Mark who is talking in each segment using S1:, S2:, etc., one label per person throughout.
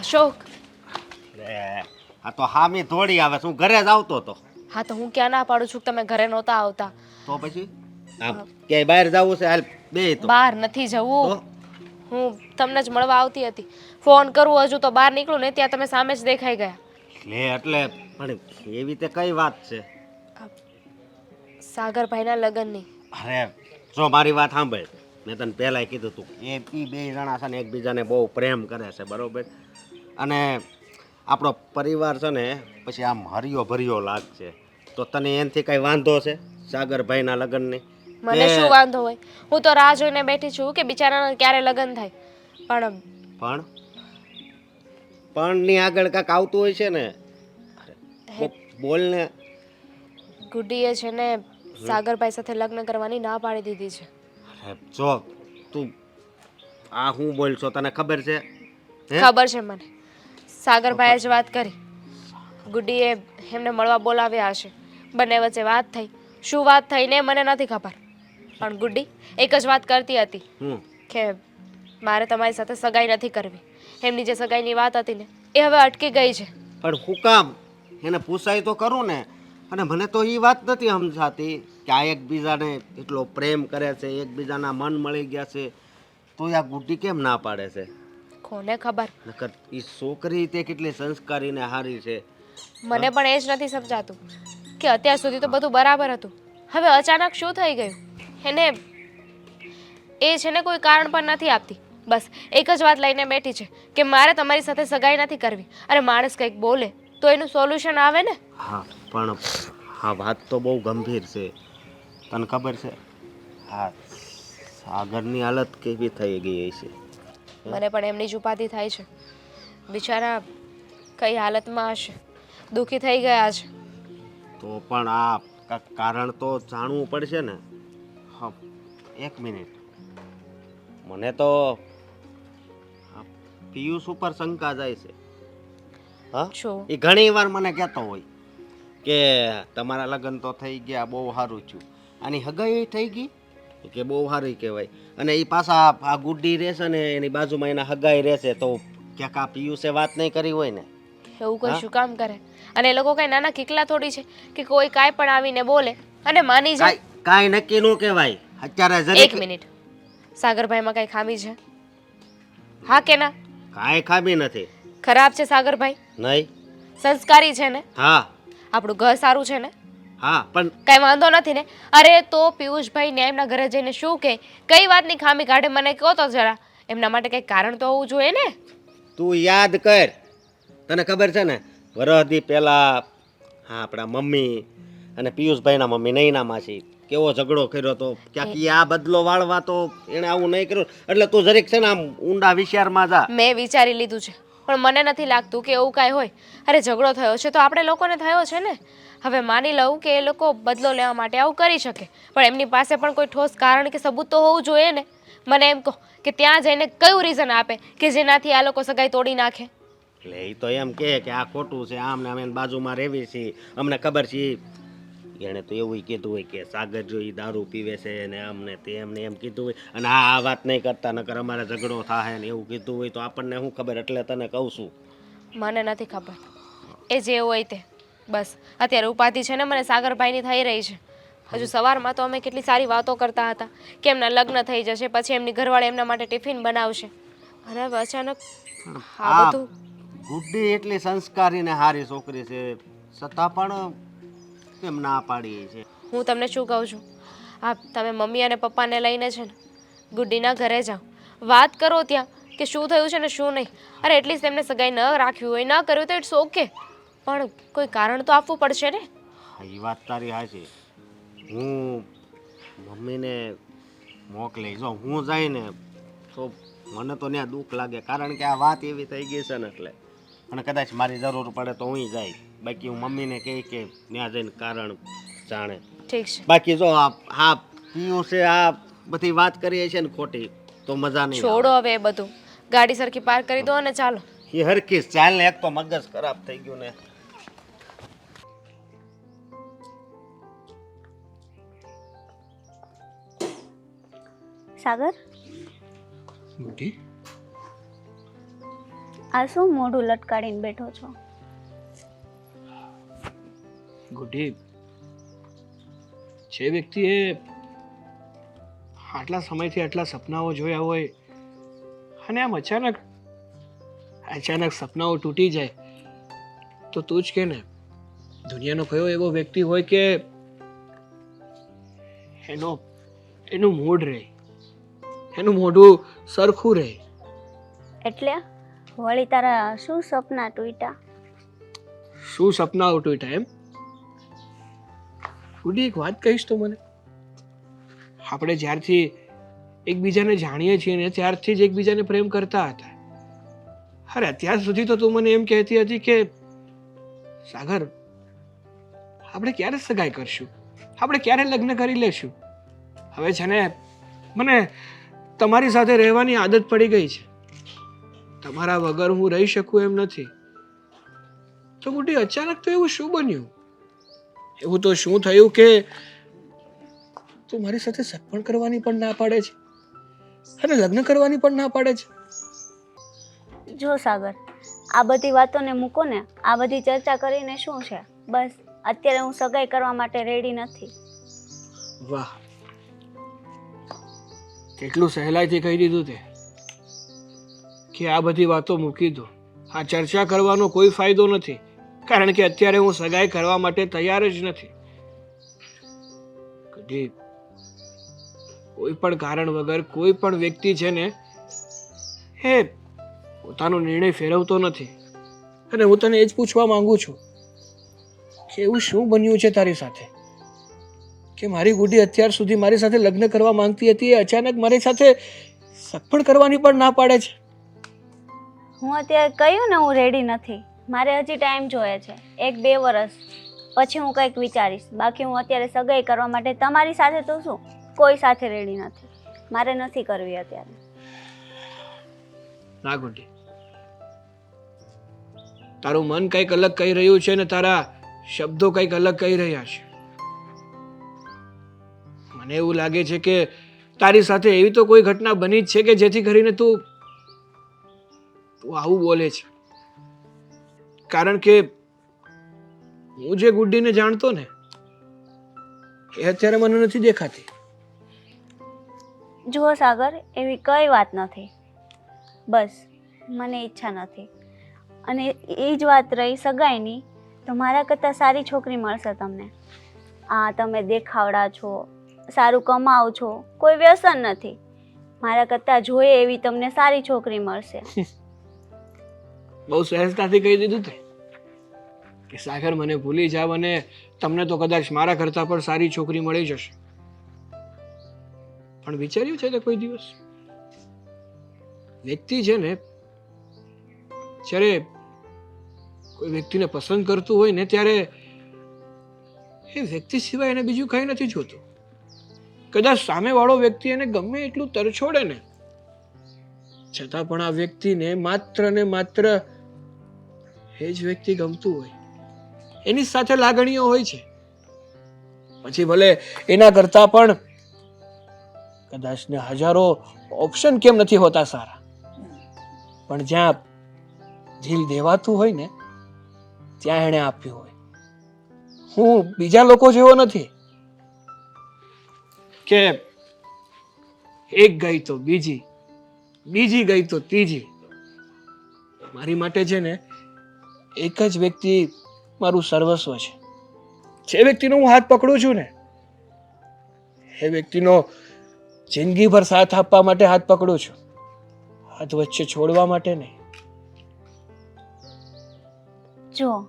S1: અશોક.
S2: લે આ તો હામી થોડી આવે હું ઘરે જ આવતો હતો
S1: હા તો હું ક્યાં ના પાડું છું કે તમે ઘરે નહોતા આવતા?
S2: તો પછી? આમ ક્યાંય બહાર જવું છે? હાલ બે તો.
S1: બહાર નથી જવું. હું તમને જ મળવા આવતી હતી. ફોન કરું હજુ તો બહાર નીકળું ને ત્યાં તમે સામે જ દેખાઈ ગયા.
S2: લે એટલે પણ એવી તે કઈ વાત છે?
S1: સાગરભાઈના લગ્નની.
S2: અરે જો મારી વાત સાંભળ. મેં તને પહેલાંય કીધું તું એ ઈ બે જણા છે ને એકબીજાને બહુ પ્રેમ કરે છે બરોબર? અને આપણો પરિવાર છે ને પછી આમ હરિયો ભર્યો લાગશે. તો તને એનાથી કઈ વાંધો છે સાગરભાઈના લગ્નની?
S1: મને શું વાંધો હોય? હું તો રાહ જોઈને બેઠી છું કે બિચારાના ક્યારે લગ્ન થાય. પણ
S2: પણ? પણ ની આગળ કાંઈક આવતું હોય છે ને? બોલ ને
S1: ગુડીએ છે ને સાગરભાઈ સાથે લગ્ન કરવાની ના પાડી દીધી છે.
S2: જો તું આ હું બોલ છો તને ખબર છે?
S1: ખબર છે મને. સાગરભાઈએ જ વાત કરી. ગુડ્ડીએ એમને મળવા બોલાવ્યા હશે. બંને વચ્ચે વાત થઈ. શું વાત થઈ ને મને નથી ખબર. પણ ગુડ્ડી એક જ વાત કરતી હતી કે મારે તમારી સાથે સગાઈ નથી કરવી. એમની જે સગાઈની વાત હતી ને એ હવે અટકી ગઈ છે.
S2: પણ હું કામ? એને પૂછાય તો કરું ને. અને મને તો એ વાત નથી સમજાતી કે આ એકબીજાને એટલો પ્રેમ કરે છે એકબીજાના મન મળી ગયા છે. તો આ ગુટી કેમ ના પાડે છે?
S1: કોને ખબર?
S2: નકર એ છોકરી તે કેટલી સંસ્કારી ને સારી છે.
S1: મને પણ એ જ નથી સમજાતું કે અત્યાર સુધી તો બધું બરાબર હતું. હવે અચાનક શું થઈ ગયું? એને એ છે ને કોઈ કારણ પણ નથી આપતી. બસ એક જ વાત લઈને બેઠી છે કે મારે તમારી સાથે સગાઈ નથી કરવી. અને માણસ કંઈક બોલે તો એનું સોલ્યુશન આવે ને?
S2: હા પણ હા વાત તો બહુ ગંભીર છે. તને ખબર છે? હા સાગરની હાલત કેવી થઈ ગઈ છે
S1: મને પણ એમની જ ઉપાધિ થાય છે. બિચારા કઈ હાલતમાં હશે? દુઃખી થઈ ગયા છે.
S2: તો પણ આ કારણ તો જાણવું પડશે ને? હા એક મિનિટ. મને તો પિયુષ ઉપર શંકા જાય છે. હા? એ ઘણી વાર મને કહેતો હોય કે તમારા લગ્ન તો થઈ ગયા બહુ સારું થયું. આની હગાઈ થઈ ગઈ? કે બહુ સારી કહેવાય. અને એ પાછા આ ગુડ્ડી રહેશે ને એની બાજુમાં એના હગાઈ રહેશે તો ક્યાંક આ પિયુસે વાત નહીં કરી હોય ને.
S1: એવું કઈ શું કામ કરે? અને એ લોકો કઈ નાના કિકલા થોડી છે કે કોઈ કાંઈ પણ આવીને બોલે અને માની જાય.
S2: કાંઈ નક્કી નો કહેવાય. અત્યારે
S1: એક
S2: જરીક
S1: મિનિટ. સાગરભાઈમાં કઈ ખામી છે? હા કે ના?
S2: કાંઈ ખામી નથી.
S1: ખરાબ છે સાગરભાઈ?
S2: નહીં.
S1: સંસ્કારી છે ને?
S2: હા.
S1: આપણું ઘર સારું છે ને?
S2: હા પણ
S1: કઈ વાંધો નથી ને. અરે તો પિયુષભાઈ ને એમના ઘરે જઈને શું કહે કઈ વાતની ખામી કાઢે મને કહો તો જરા. એમના માટે કઈ કારણ તો હોવું જોઈએ ને?
S2: તું યાદ કર. તને ખબર છે ને વરહદી પહેલા હા આપણા મમ્મી અને પિયુષભાઈના મમ્મી નૈના માસી કેવો ઝઘડો કર્યો તો ક્યાંક ઈ આ બદલો વાળવા તો એણે આવું નહીં કર્યું. એટલે તું જરીક છે ને આમ ઊંડા વિચારમાં જા.
S1: મેં વિચારી લીધું છે. પણ મને નથી લાગતું કે એવું કાંઈ હોય. અરે, ઝઘડો થયો છે તો આપણે લોકોને થયો છે ને. હવે માની લઉં કે એ લોકો બદલો લેવા માટે આવું કરી શકે. પણ એમની પાસે પણ કોઈ ઠોસ કારણ કે સબૂત તો હોવું જોઈએ ને. મને એમ કહો કે ત્યાં જઈને કયું રીઝન આપે કે જેનાથી આ લોકો સગાઈ તોડી નાખે?
S2: એટલે એ તો એમ કે આ ખોટું છે આમને અમે બાજુમાં રહેવી છીએ અમને ખબર છે એણે તો એવું કીધું હોય કે સાગર જો દારૂ પીવે છે ને અમને તેમને તેમ એમ કીધું હોય. અને આ આ વાત નહીં કરતા નકર અમારે ઝઘડો થાય ને એવું કીધું હોય તો આપણને શું ખબર? એટલે તને કહું છું.
S1: મને નથી ખબર. એ જે હોય તે. બસ. અત્યારે ઉપાધિ છે ને મને સાગરભાઈની થઈ રહી છે. હજુ સવારમાં તો અમે કેટલી સારી વાતો કરતા હતા. કે એમના લગ્ન થઈ જશે પછી એમની ઘરવાળી એમના માટે ટિફિન બનાવશે. અને હવે અચાનક આ
S2: આ
S1: બધું
S2: ગુડ્ડી એટલી સંસ્કારી ને સારી છોકરી છે. છતાં પણ કેમ ના પાડીએ છે
S1: હું તમને શું કહું છું? હા તમે મમ્મી અને પપ્પાને લઈને છે ને ગુડીના ઘરે જાઓ. વાત કરો ત્યાં કે શું થયું છે ને શું નહીં. અરે એટલીસ્ટ તેમને સગાઈ ન રાખવી હોય ન કર્યું તો ઇટ્સ ઓકે પણ કોઈ કારણ તો આપવું પડશે ને?
S2: એ વાત તારી હાચી. હું મમ્મીને મોકલી જો હું જઈને તો મને તો ત્યાં દુઃખ લાગે. કારણ કે આ વાત એવી થઈ ગઈ છે ને એટલે. અને કદાચ મારી જરૂર પડે તો હું જાય. બાકી હું મમ્મીને કહી કે ત્યાં જઈને કારણ જાણે.
S1: ઠીક છે.
S2: બાકી જો આ હા પિયુષે આ બધી વાત કરીએ છે ને ખોટી તો મજા નહીં આવે.
S1: છોડો હવે એ બધું. ગાડી સરખી પાર્ક કરી દો અને ચાલો.
S2: એ હરખી ચાલ ને એક તો મગજ ખરાબ થઈ ગયું ને.
S3: સાગર?
S4: બુટી
S3: આ શું મોઢું લટકાડીને બેઠો છો?
S4: ગુડી જે વ્યક્તિએ આટલા સમયથી આટલા સપનાઓ જોયા હોય અને આમ અચાનક અચાનક સપનાઓ તૂટી જાય તો તું જ કે ને દુનિયાનો કયો એવો વ્યક્તિ હોય કે એનો એનું મૂડ રહે એનું મોઢું સરખું રહે.
S3: એટલે વળી તારા શું સપના તૂટ્યા?
S4: શું સપનાઓ તૂટ્યા એમ? ગુડી એક વાત કહીશ તો મને. આપણે જ્યારથી એકબીજાને જાણીએ છીએ ને ત્યારથી જ એકબીજાને પ્રેમ કરતા હતા. અરે, અત્યાર સુધી તો તું મને એમ કહેતી હતી કે, સાગર, આપણે ક્યારે સગાઈ કરશું? આપણે ક્યારે લગ્ન કરી લેશું? હવે છે ને, મને તમારી સાથે રહેવાની આદત પડી ગઈ છે. તમારા વગર હું રહી શકું એમ નથી. તો ગુડી, અચાનક તો એવું શું બન્યું? એવું તો શું થયું કે તું મારી સાથે સગપણ કરવાની પણ ના પાડે છે? અને લગ્ન કરવાની પણ ના પાડે છે?
S3: જો સાગર આ બધી વાતોને મૂકો ને આ બધી ચર્ચા કરીને શું છે? બસ અત્યારે હું સગાઈ કરવા માટે રેડી નથી.
S4: વાહ. કેટલું સહેલાઈથી કહી દીધું તે. કે આ બધી વાતો મૂકી દો. આ ચર્ચા કરવાનો કોઈ ફાયદો નથી. કારણ કે અત્યારે હું સગાઈ કરવા માટે તૈયાર જ નથી. કદી કોઈ પણ કારણ વગર કોઈ પણ વ્યક્તિ છે ને હે પોતાનો નિર્ણય ફેરવતો નથી. અને હું તને એ જ પૂછવા માંગુ છું કે એવું શું બન્યું છે તારી સાથે? કે મારી ગુડી અત્યાર સુધી મારી સાથે લગ્ન કરવા માંગતી હતી એ અચાનક મારી સાથે સગપણ કરવાની પણ ના પાડે છે?
S3: હું અત્યારે કહ્યું ને હું રેડી નથી. મારે હજી ટાઈમ જોઈએ છે. એક બે વર્ષ પછી હું કંઈક વિચારીશ. બાકી હું અત્યારે સગાઈ કરવા માટે તમારી સાથે તો શું? કોઈ સાથે રેડી નથી. મારે નથી કરવી અત્યારે.
S4: ના તારું મન કંઈક અલગ કહી રહ્યું છે ને તારા શબ્દો કંઈક અલગ કહી રહ્યા છે. મને એવું લાગે છે કે તારી સાથે એવી તો કોઈ ઘટના બની જ છે કે જેથી કરીને તું તું આવું બોલે છે. કારણ કે હું જે ગુડ્ડીને જાણતો ને એ અત્યારે મને નથી દેખાતી.
S3: જુઓ સાગર એવી કઈ વાત નથી. બસ મને ઈચ્છા નથી. અને એ જ વાત રહી સગાઈની તો મારા કરતાં સારી છોકરી મળશે તમને. આ તમે દેખાવડા છો સારું કમાઓ છો કોઈ વ્યસન નથી. મારા કરતાં જોઈએ એવી તમને સારી છોકરી મળશે.
S4: બહુ સહેજતાથી કહી દીધું તે. કે સાગર મને ભૂલી જાવ અને તમને તો કદાચ મારા કરતાં પણ સારી છોકરી મળી જશે. પણ વિચાર્યું છે તે કોઈ દિવસ? વ્યક્તિ છે ને, જ્યારે કોઈ વ્યક્તિને પસંદ કરતું હોય ને, ત્યારે એ વ્યક્તિ સિવાય એને બીજું કંઈ નથી જોતું. કદાચ સામેવાળો વ્યક્તિ એને ગમે એટલું તરછોડે ને, છતાં પણ આ વ્યક્તિને માત્ર ને માત્ર એ જ વ્યક્તિ ગમતું હોય. એની સાથે લાગણીઓ હોય છે. પછી ભલે એના કરતા પણ કદાચ ને હજારો ઓપ્શન કેમ નથી હોતા સારા. પણ જ્યાં દિલ દેવાતું હોય ને, ત્યાં એણે આપ્યું હોય. હું બીજા લોકો જેવો નથી. કે એક ગઈ તો બીજી બીજી ગઈ તો ત્રીજી. મારી માટે છે ને એક જ વ્યક્તિ મારું સર્વસ્વ છે. જે વ્યક્તિનો હું હાથ પકડું છું ને એ વ્યક્તિનો જિંદગીભર સાથ આપવા માટે હાથ પકડું છું. હાથ વચ્ચે છોડવા માટે નહીં.
S3: જો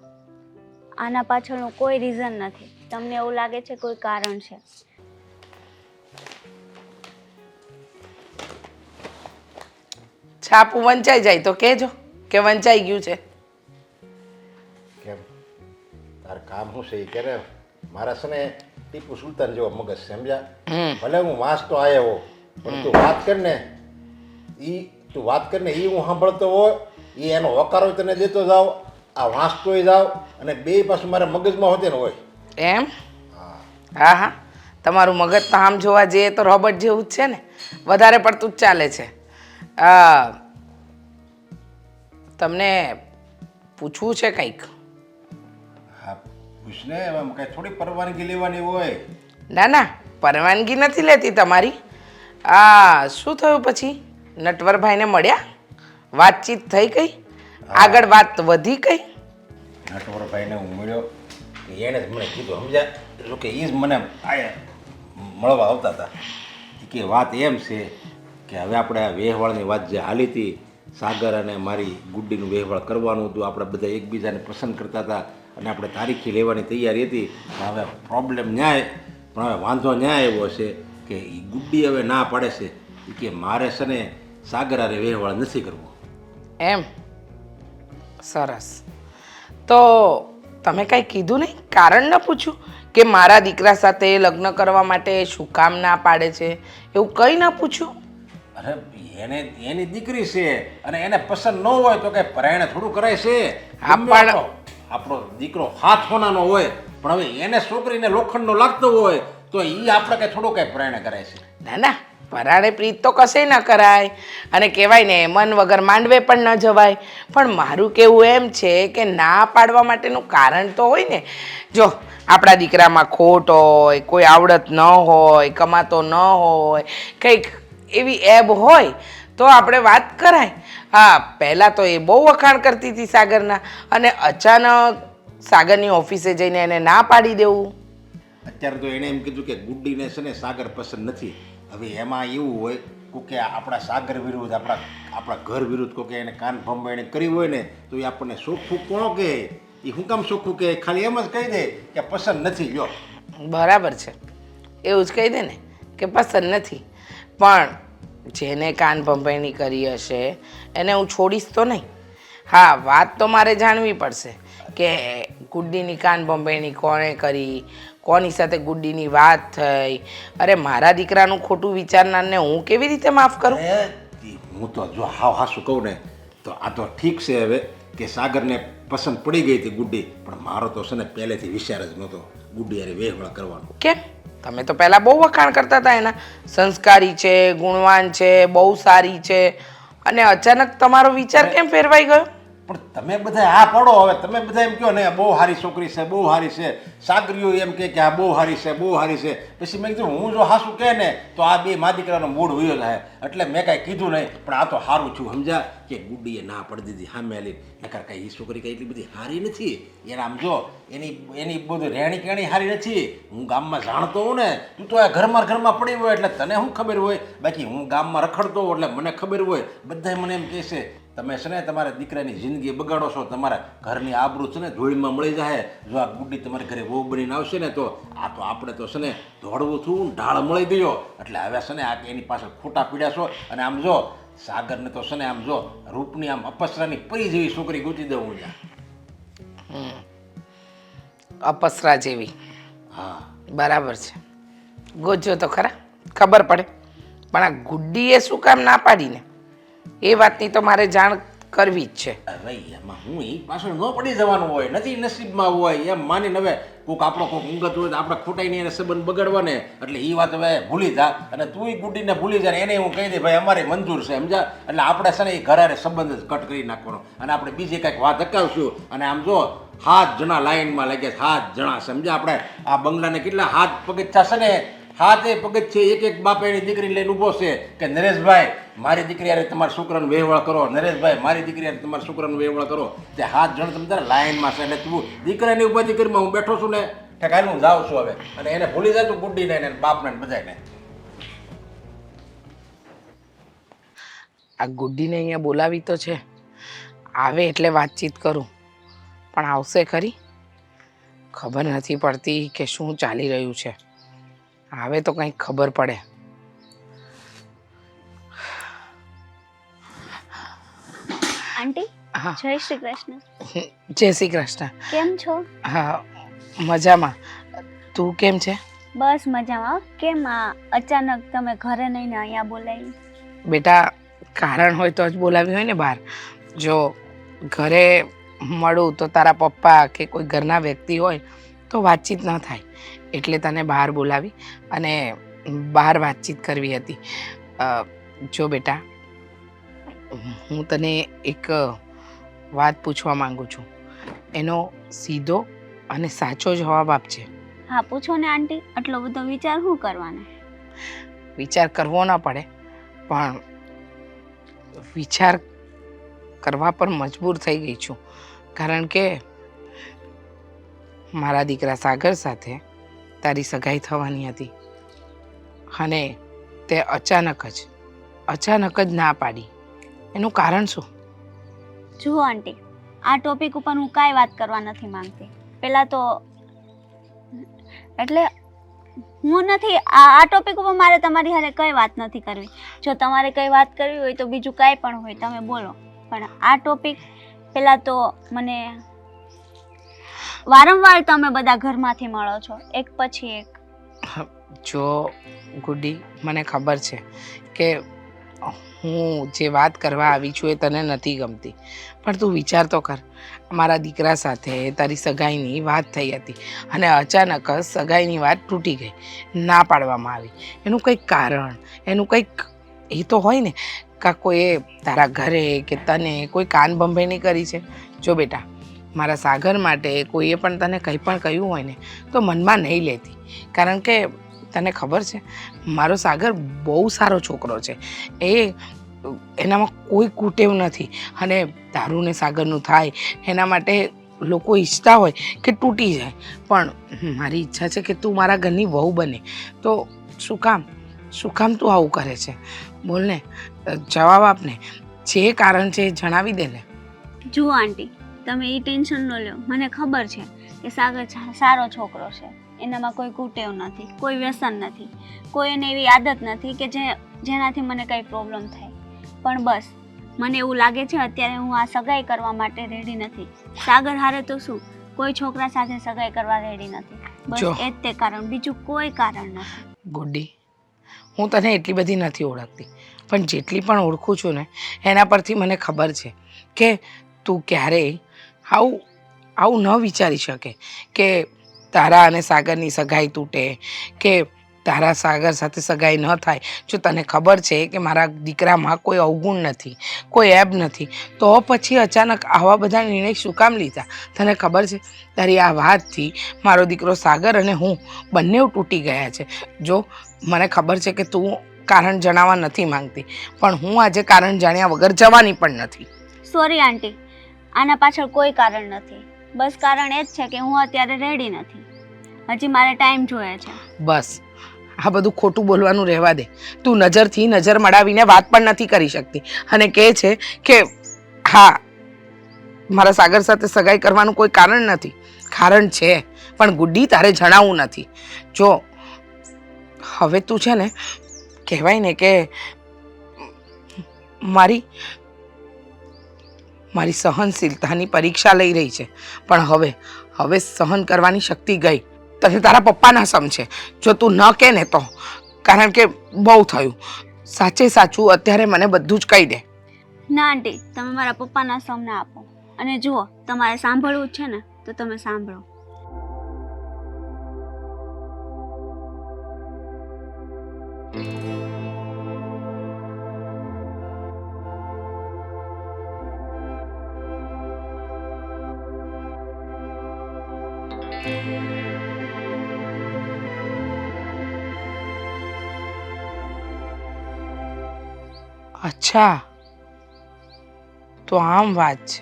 S3: આના પાછળનું કોઈ રીઝન નથી. તમને એવું લાગે છે કોઈ કારણ છે?
S5: છાપું વંચાઈ જાય તો કહેજો કે વંચાઈ ગયું છે.
S6: તાર કામ શું છે એ કરે મારા છે ને ટીપુ સુલતાન જેવો મગજ સમજ્યા? ભલે હું વાંચતો આવ્યો પણ તું વાત કર ને. એ તું વાત કર ને ઈ હું સાંભળતો હોય એ એનો વકારો તને દેતો જાવ આ વાંચતોય જાવ અને બે પાછું મારા મગજમાં હોતે ને હોય.
S5: એમ? હા. હા તમારું મગજ તો આમ જોવા જઈએ તો રોબર્ટ જેવું જ છે ને. વધારે પડતું જ ચાલે છે. આ તમને પૂછવું છે કંઈક?
S6: પૂછને એમાં કાંઈ થોડી પરવાનગી લેવાની હોય.
S5: ના ના પરવાનગી નથી લેતી તમારી. આ શું થયું પછી? નટવરભાઈને મળ્યા? વાતચીત થઈ ગઈ? આગળ વાત વધી ગઈ?
S6: નટવરભાઈને હું મળ્યો. એણે જ મને કીધું સમજ્યા? જો કે એ જ મને મળવા આવતા હતા. કે વાત એમ છે કે હવે આપણે આ વેહવાળની વાત જે હાલી હતી સાગર અને મારી ગુડ્ડીનું વેહવાળ કરવાનું હતું આપણે બધા એકબીજાને પસંદ કરતા હતા. અને આપણે તારીખી લેવાની તૈયારી હતી હવે પ્રોબ્લેમ ન્યાય પણ હવે વાંધો ન્યાય એવો છે કે એ ગુડ્ડી હવે ના પાડે છે કે મારે છે ને સાગર હારે વેહવાળ નથી કરવો.
S5: એમ? સરસ. તો તમે કાંઈ કીધું નહીં? કારણ ન પૂછ્યું કે મારા દીકરા સાથે લગ્ન કરવા માટે શું કામ ના પાડે છે? એવું કંઈ ના પૂછ્યું?
S6: અરે એને એની દીકરી છે અને એને પસંદ ન હોય તો કંઈ પરાયણ થોડું કરાય છે. આ
S5: પણ-
S6: આપણો દીકરો હાથ હોનાનો હોય, પણ હવે એને છોકરીને લોખંડનો લાગતો હોય, તો એ આપણે કે થોડું કંઈ પરાયણે કરે છે.
S5: ના ના, પરાણે પ્રીત તો કશે ન કરાય. અને કહેવાય ને, મન વગર માંડવે પણ ન જવાય. પણ મારું કહેવું એમ છે કે ના પાડવા માટેનું કારણ તો હોય ને. જો, આપણા દીકરામાં ખોટ હોય, કોઈ આવડત ન હોય, કમાતો ન હોય, કંઈક એવી એબ હોય તો આપણે વાત કરાય. હા પહેલાં તો એ બહુ વખાણ કરતી હતી સાગરના અને અચાનક સાગરની ઓફિસે જઈને એને ના પાડી દેવું.
S6: અત્યારે તો એણે એમ કીધું કે ગુડ્ડીને છે ને સાગર પસંદ નથી. હવે એમાં એવું હોય કોક કે આપણા સાગર વિરુદ્ધ આપણા આપણા ઘર વિરુદ્ધ કોકે એને કાન ભંભાઈને કરી હોય ને તો એ આપણને સોખું કોણ કહે? એ હું કામ સોખું કહે? ખાલી એમ જ કહી દે કે પસંદ નથી જો
S5: બરાબર છે. એવું જ કહી દે ને કે પસંદ નથી. પણ જેને કાન ભંભેણી કરી હશે એને હું છોડીશ તો નહીં. હા વાત તો મારે જાણવી પડશે કે ગુડ્ડીની કાન ભંભેણી કોણે કરી કોની સાથે ગુડ્ડીની વાત થઈ? અરે મારા દીકરાનું ખોટું વિચારનારને હું કેવી રીતે માફ કરું?
S6: હું તો જો હાવ હાસું કહું ને તો આ તો ઠીક છે હવે કે સાગરને પસંદ પડી ગઈ હતી ગુડ્ડી પણ મારો તો છે ને પહેલેથી વિચાર જ નહોતો ગુડ્ડી અરે વેહવળ કરવાનો.
S5: કેમ? તમે તો પહેલાં બહુ વખાણ કરતા હતા એના. સંસ્કારી છે ગુણવાન છે બહુ સારી છે. અને અચાનક તમારો વિચાર કેમ ફેરવાઈ ગયો?
S6: પણ તમે બધા આ પડો હવે. તમે બધા એમ કહો ને, બહુ સારી છોકરી છે, બહુ સારી છે. સાગરીઓ એમ કહે કે આ બહુ સારી છે, બહુ સારી છે. પછી મેં કીધું, હું જો હાસું કહે ને, તો આ બે મા દીકરાનો મૂડ વયો થાય એટલે મેં કાંઈ કીધું નહીં, પણ આ તો સારું છું સમજા કે ગુડીએ ના પડી દીધી, સામે આલી નકર કાંઈ એ છોકરી કાંઈ એટલી બધી સારી નથી. એને આમ જો, એની એની બધું રહેણી કેણી સારી નથી. હું ગામમાં જાણતો હોઉં ને, તું તો આ ઘરમાં ઘરમાં પડી હોય, એટલે તને શું ખબર હોય? બાકી હું ગામમાં રખડતો હોઉં, એટલે મને ખબર હોય. બધા મને એમ કહે છે તમે છે ને તમારા દીકરાની જિંદગી બગાડો છો તમારા ઘરની આબરૂ છે ને ધૂળમાં મળી જાય જો આ ગુડ્ડી તમારે ઘરે વહુ બનીને આવશે ને તો આ તો આપણે તો છે ને દોડવું છું ઢાળ મળી ગયો. એટલે હવે છે ને આ એની પાછળ ખોટા પીડ્યા છો. અને આમ જો સાગરને તો છે ને આમ જો રૂપની આમ અપસરાની પરી જેવી છોકરી ગૂંચી દઉં હું ત્યાં.
S5: અપસરા જેવી.
S6: હા.
S5: બરાબર છે. ગોજો તો ખરા ખબર પડે. પણ આ ગુડ્ડીએ શું કામ ના પાડીને? એ વાતની તો મારે જાણ કરવી જ છે.
S6: હું એ પાછળ ન પડી જવાનું હોય, નથી નસીબમાં હોય, એમ માનીને હવે કોઈક આપણો કોઈક ઊંઘત હોય તો આપણે ખોટાઈ એને સંબંધ બગડવા ને એટલે એ વાત હવે ભૂલી જા અને તુંય ગુડીને ભૂલી જાય એને હું કહી દે, ભાઈ, અમારે મંજૂર છે, સમજા? એટલે આપણે છે ને એ ઘરે સંબંધ જ કટ કરી નાખવાનો. અને આપણે બીજી કંઈક વાત અકાવશું અને આમ જો હાથ જણા લાઈનમાં લાગ્યા હાથ જણા, સમજા? આપણે આ બંગલાને કેટલા હાથ પગથિયા છે ને હાથ પગથ છે એક એક બાપ એની દીકરી લઈને ઊભો છે કે, નરેશભાઈ, મારી દીકરી યારે તમારા છોકરાનો વેહવળ કરો. નરેશભાઈ, મારી દીકરી યારે તમારા છોકરાનો વેવળ કરો. તે હાથ જણ તમે તારે લાઈનમાં છે. એટલે તું દીકરાની ઊભા દીકરીમાં હું બેઠો છું ને ઠેકાઈ હું જાઉં છું હવે. અને એને ભૂલી જાય તું ગુડ્ડીને એને બાપને બધાને
S5: આ ગુડ્ડીને અહીંયા બોલાવી તો છે. આવે એટલે વાતચીત કરું. પણ આવશે ખરી? ખબર નથી પડતી કે શું ચાલી રહ્યું છે. આવે તો કંઈક ખબર પડે.
S3: આંટી
S5: હા.
S3: જય શ્રી કૃષ્ણ.
S5: જય શ્રી કૃષ્ણ.
S3: કેમ છો?
S5: હા મજામાં. તું કેમ છે?
S3: બસ મજામાં. કેમ આ અચાનક તમે ઘરે નહીં અહીંયા બોલાવી?
S5: બેટા કારણ હોય તો જ બોલાવી હોય ને બહાર. જો ઘરે મળું તો તારા પપ્પા કે કોઈ ઘરના વ્યક્તિ હોય તો વાતચીત ન થાય. એટલે તને બહાર બોલાવી અને બહાર વાતચીત કરવી હતી. જો બેટા હું તને એક વાત પૂછવા માંગુ છું. એનો સીધો અને સાચો જવાબ આપજે.
S3: હા પૂછો ને આંટી આટલો બધો વિચાર શું કરવાનો?
S5: વિચાર કરવો ના પડે પણ વિચાર કરવા પર મજબૂર થઈ ગઈ છું. કારણ કે મારા દીકરા સાગર સાથે તારી સગાઈ થવાની હતી. અને તે અચાનક જ અચાનક જ ના પાડી. એનું કારણ શું?
S3: જુઓ આંટી, આ ટોપિક ઉપર હું કાંઈ વાત કરવા નથી માંગતી. પહેલાં તો, એટલે હું નથી, આ આ ટોપિક ઉપર મારે તમારી હારે કઈ વાત નથી કરવી. જો તમારે કઈ વાત કરવી હોય તો બીજું કાંઈ પણ હોય, તમે બોલો. પણ આ ટોપિક પહેલાં તો મને વારંવાર તમે બધા ઘરમાંથી મળો છો? એક પછી એક.
S5: જો, ગુડી, મને ખબર છે કે હું જે વાત કરવા આવી છું એ તને નથી ગમતી. પણ તું વિચાર તો કર, મારા દીકરા સાથે તારી સગાઈની વાત થઈ હતી અને અચાનક જ સગાઈની વાત તૂટી ગઈ, ના પાડવામાં આવી. એનું કંઈક કારણ, એનું કંઈક એ તો હોય ને, કાં કોઈએ તારા ઘરે કે તને કોઈ કાન બંભેણી કરી છે? જો બેટા મારા સાગર માટે કોઈએ પણ તને કંઈ પણ કહ્યું હોય ને, તો મનમાં નહીં લેતી. કારણ કે તને ખબર છે, મારો સાગર બહુ સારો છોકરો છે. એ એનામાં કોઈ કુટેવ નથી અને તારું ને સાગરનું થાય, એના માટે લોકો ઈચ્છતા હોય કે તૂટી જાય. પણ મારી ઈચ્છા છે કે તું મારા ઘરની વહુ બને. તો શું કામ? શું કામ તું આવું કરે છે? બોલને જવાબ આપને. જે કારણ છે એ જણાવી દે ને.
S3: જુઓ આંટી તમે એ ટેન્શન ન લો મને ખબર છે કે સાગર સારો છોકરો છે. એનામાં કોઈ કુટેવ નથી કોઈ વ્યસન નથી કોઈ એને એવી આદત નથી કે જે જેનાથી મને કંઈ પ્રોબ્લેમ થાય. પણ બસ મને એવું લાગે છે અત્યારે હું આ સગાઈ કરવા માટે રેડી નથી. સાગર હારે તો શું? કોઈ છોકરા સાથે સગાઈ કરવા રેડી નથી. બસ
S5: જો.
S3: એ જ તે કારણ બીજું કોઈ કારણ નથી.
S5: ગુડી હું તને એટલી બધી નથી ઓળખતી પણ જેટલી પણ ઓળખું છું ને એના પરથી મને ખબર છે કે તું ક્યારેય આવું આવું ન વિચારી શકે કે તારા અને સાગરની સગાઈ તૂટે, કે તારા સાગર સાથે સગાઈ ન થાય. જો તને ખબર છે કે મારા દીકરામાં કોઈ અવગુણ નથી, કોઈ એબ નથી, તો પછી અચાનક આવા બધા નિર્ણય શું કામ લીધા? તને ખબર છે? તારી આ વાતથી મારો દીકરો સાગર અને હું બંને તૂટી ગયા છે. જો મને ખબર છે કે તું કારણ જણાવવા નથી માંગતી, પણ હું આજે કારણ જાણ્યા વગર જવાની પણ નથી.
S3: સોરી આંટી આના પાછળ કોઈ કારણ નથી. બસ કારણ એ જ છે કે હું અત્યારે રેડી નથી. હજી મારે ટાઈમ જોઈએ છે.
S5: બસ. આ બધું ખોટું બોલવાનું રહેવા દે. તું નજરથી નજર મડાવીને વાત પણ નથી કરી શકતી. અને કહે છે કે, હા, મારા સાગર સાથે સગાઈ કરવાનું કોઈ કારણ નથી. કારણ છે, પણ ગુડ્ડી તારે જણાવવું નથી. જો, હવે તું છે ને, કહેવાય ને કે, મારી મારી સહનશીલતાની પરીક્ષા લઈ રહી છે. પણ હવે હવે સહન કરવાની શક્તિ ગઈ. તને તારા પપ્પાના સમજે જો તું ન કહે ને તો. કારણ કે બહુ થયું. સાચે સાચું અત્યારે મને બધું જ કહી દે.
S3: ના આંટી, તમે મારા પપ્પાના સમ ના આપો. અને જુઓ, તમારે સાંભળવું છે ને, તો તમે સાંભળો.
S5: અચ્છા. તો આમ વાત છે.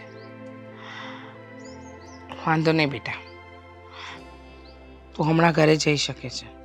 S5: વાંધો નહીં બેટા. તું હમણાં ઘરે જઈ શકે છે.